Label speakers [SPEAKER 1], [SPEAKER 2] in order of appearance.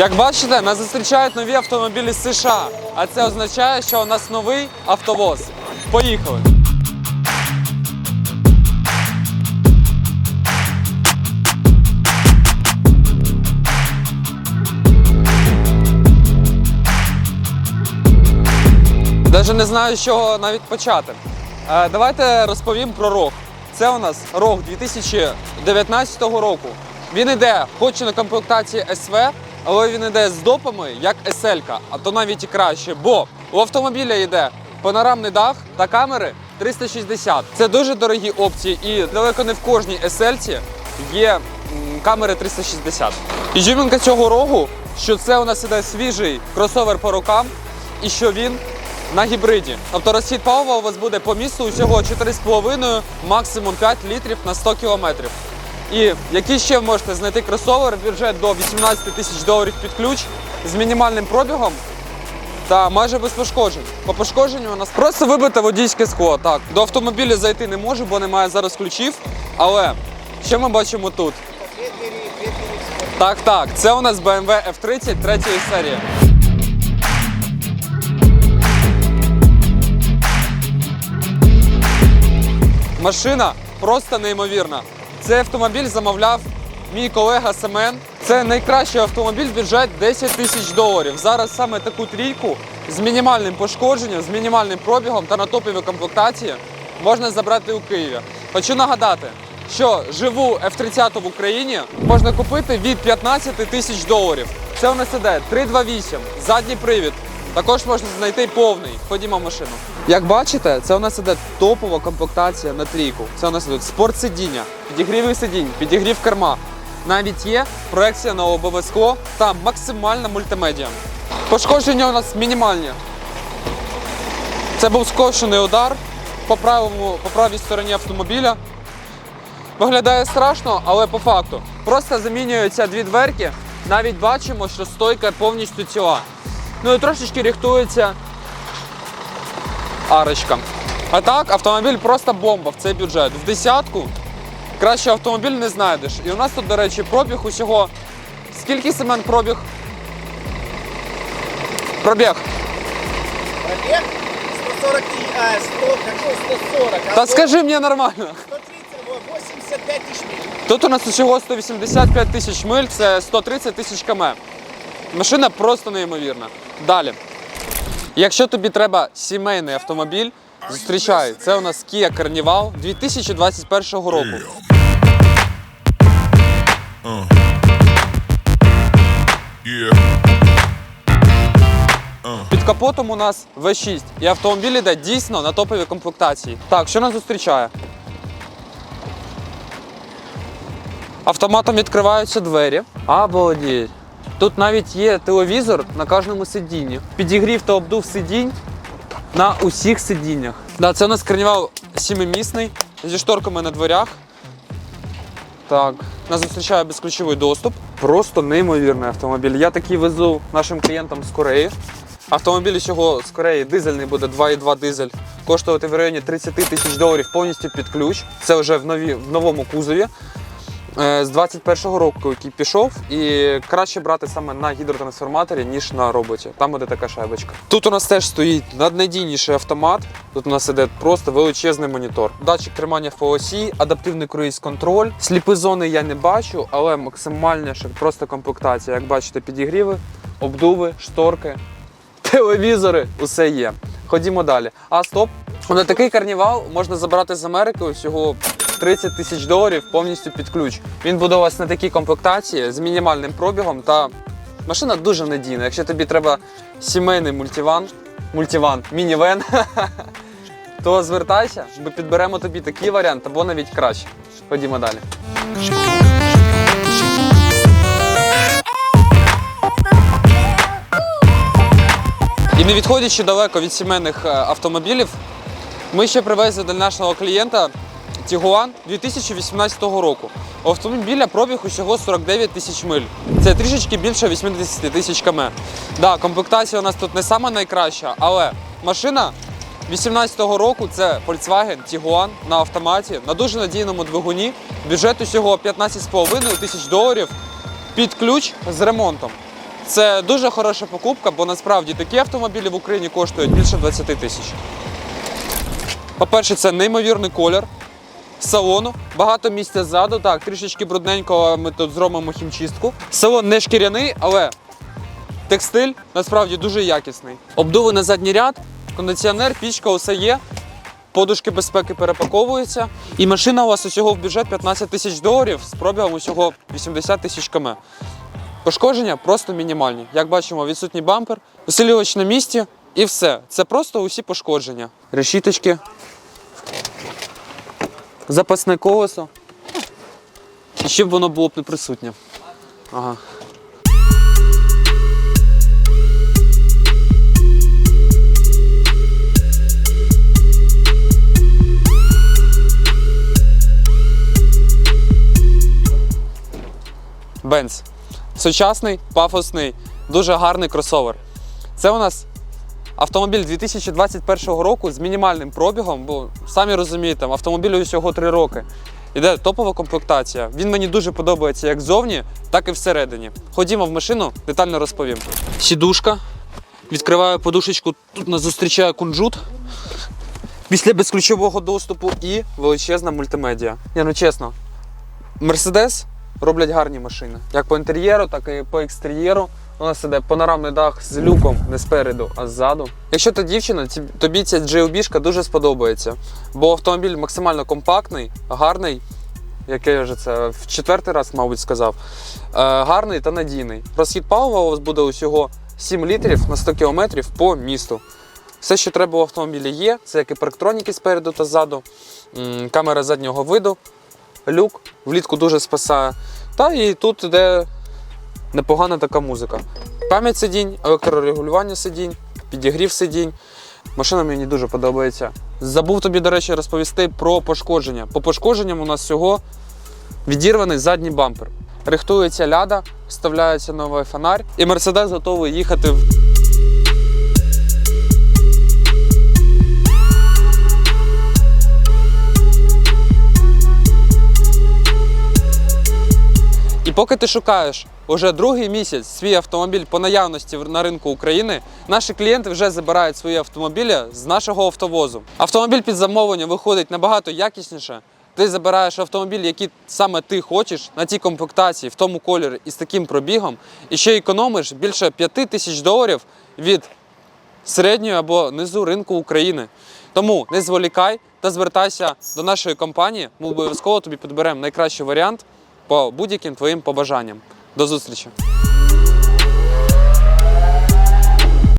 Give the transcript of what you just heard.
[SPEAKER 1] Як бачите, нас зустрічають нові автомобілі з США, а це означає, що у нас новий автовоз. Поїхали! Даже не знаю, з чого навіть почати. Е, давайте розповім про рог. Це у нас рог 2019 року. Він іде, хоч і на комплектації СВ, але він іде з допами як SL, а то навіть і краще, бо у автомобіля йде панорамний дах та камери 360. Це дуже дорогі опції, і далеко не в кожній SL є камери 360. І жімінка цього рогу, що це у нас іде свіжий кросовер по рукам, і що він на гібриді. Тобто розхід палива у вас буде по місту усього 4,5, максимум 5 літрів на 100 кілометрів. І який ще можете знайти кросовер, бюджет до 18 тисяч доларів під ключ з мінімальним пробігом та майже без пошкоджень. По пошкодженню у нас просто вибите водійське скло. Так, до автомобіля зайти не можу, бо немає зараз ключів. Але що ми бачимо тут? Так, так, це у нас BMW F30 третьої серії. Машина просто неймовірна. Цей автомобіль замовляв мій колега Семен. Це найкращий автомобіль, бюджет 10 тисяч доларів. Зараз саме таку трійку з мінімальним пошкодженням, з мінімальним пробігом та на топовій комплектації можна забрати у Києві. Хочу нагадати, що живу F30 в Україні можна купити від 15 тисяч доларів. Це у нас іде 328, задній привід. Також можна знайти повний. Ходімо в машину. Як бачите, це у нас іде топова комплектація на трійку. Це у нас ідуть спортсидіння, підігріви сидінь, підігрів керма. Навіть є проекція на лобове скло та максимальна мультимедіа. Пошкодження у нас мінімальні. Це був скошений удар по правому, по правій стороні автомобіля. Виглядає страшно, але по факту. Просто замінюються дві дверки. Навіть бачимо, що стойка повністю ціла. Ну і трошечки рихтується арочка. А так, автомобіль просто бомба в цей бюджет. В десятку краще автомобіль не знайдеш. І у нас тут, до речі, пробіг усього. Скільки Семен пробіг? Пробіг.
[SPEAKER 2] Пробег 140, а, 100, какой 140? А
[SPEAKER 1] Та
[SPEAKER 2] то
[SPEAKER 1] скажи мені нормально.
[SPEAKER 2] 130, 85 тысяч миль.
[SPEAKER 1] Тут у нас усього 185 тисяч миль, це 130 тисяч км. Машина просто неймовірна. Далі. Якщо тобі треба сімейний автомобіль, зустрічай. Це у нас Kia Carnival 2021 року.
[SPEAKER 3] Yeah.
[SPEAKER 1] Під капотом у нас V6 і автомобіль іде дійсно на топовій комплектації. Так, що нас зустрічає? Автоматом відкриваються двері. Обалдеть. Тут навіть є телевізор на кожному сидінні. Підігрів та обдув сидінь на усіх сидіннях. Да, це у нас карнівал сімимісний зі шторками на дверях. Так, нас зустрічає безключовий доступ. Просто неймовірний автомобіль. Я такий везу нашим клієнтам з Кореї. Автомобіль цього з Кореї дизельний буде 2,2 дизель. Коштувати в районі 30 тисяч доларів повністю під ключ. Це вже в, нові, в новому кузові. Е, З 21-го року, який пішов, і краще брати саме на гідротрансформаторі, ніж на роботі. Там буде така шайбочка. Тут у нас теж стоїть наднадійніший автомат. Тут у нас іде просто величезний монітор. Датчик тримання осі, адаптивний круїз-контроль. Сліпі зони я не бачу, але максимальніша просто комплектація. Як бачите, підігріви, обдуви, шторки, телевізори, усе є. Ходімо далі. А стоп! На такий карнівал можна забрати з Америки усього 30 тисяч доларів повністю під ключ. Він буде вас на такій комплектації з мінімальним пробігом та машина дуже надійна. Якщо тобі треба сімейний мультиван, мультиван, мінівен, то звертайся, ми підберемо тобі такий варіант або навіть краще. Ходімо далі. І не відходячи далеко від сімейних е, автомобілів, ми ще привезли до нашого клієнта Tiguan 2018 року. Автомобіля пробіг усього 49 тисяч миль. Це трішечки більше 80 тисяч км. Да, комплектація у нас тут не сама найкраща, але машина 18-го року це Volkswagen Tiguan на автоматі на дуже надійному двигуні. Бюджет усього 15,5 тисяч доларів під ключ з ремонтом. це дуже хороша покупка, бо насправді такі автомобілі в Україні коштують більше 20 тисяч. По-перше, це неймовірний колір салону, багато місця ззаду. Так, трішечки брудненького, але ми тут зробимо хімчистку. Салон не шкіряний, але текстиль насправді дуже якісний. Обдуви на задній ряд, кондиціонер, пічка, усе є. Подушки безпеки перепаковуються. І машина у вас усього в бюджет 15 тисяч доларів з пробігом усього 80 тисяч км. Пошкодження просто мінімальні. Як бачимо, відсутній бампер, усилювач на місці і все. Це просто усі пошкодження. Решіточки, запасне колесо. І ще б воно було б не присутнє. Ага. Бенц. Сучасний, пафосний, дуже гарний кросовер. Це у нас автомобіль 2021 року з мінімальним пробігом, бо самі розумієте, автомобілю усього 3 роки. Іде топова комплектація. Він мені дуже подобається як ззовні, так і всередині. Ходімо в машину, детально розповім. Сідушка. Відкриваю подушечку, тут нас зустрічає кунжут. Після безключового доступу і величезна мультимедіа. Я ну чесно, Мерседес роблять гарні машини. Як по інтер'єру, так і по екстер'єру. У нас іде панорамний дах з люком не спереду, а ззаду. Якщо ти дівчина, тобі ця GLB дуже сподобається. Бо автомобіль максимально компактний, гарний. Який я вже це в четвертий раз, мабуть, сказав. Е, гарний та надійний. Розхід палива у вас буде усього 7 літрів на 100 кілометрів по місту. Все, що треба у автомобілі є, це як і спереду та ззаду, камера заднього виду, люк, влітку дуже спасає. Та і тут іде непогана така музика. Пам'ять сидінь, електрорегулювання сидінь, підігрів сидінь. Машина мені дуже подобається. Забув тобі, до речі, розповісти про пошкодження. По пошкодженням у нас всього відірваний задній бампер. Рихтується ляда, вставляється новий фонарь, і Мерседес готовий їхати в І поки ти шукаєш уже другий місяць свій автомобіль по наявності на ринку України, наші клієнти вже забирають свої автомобілі з нашого автовозу. Автомобіль під замовлення виходить набагато якісніше. Ти забираєш автомобіль, який саме ти хочеш, на тій комплектації, в тому кольорі і з таким пробігом, і ще економиш більше 5 тисяч доларів від середньої або низу ринку України. Тому не зволікай та звертайся до нашої компанії. Ми обов'язково тобі підберемо найкращий варіант по будь-яким твоїм побажанням. До зустрічі!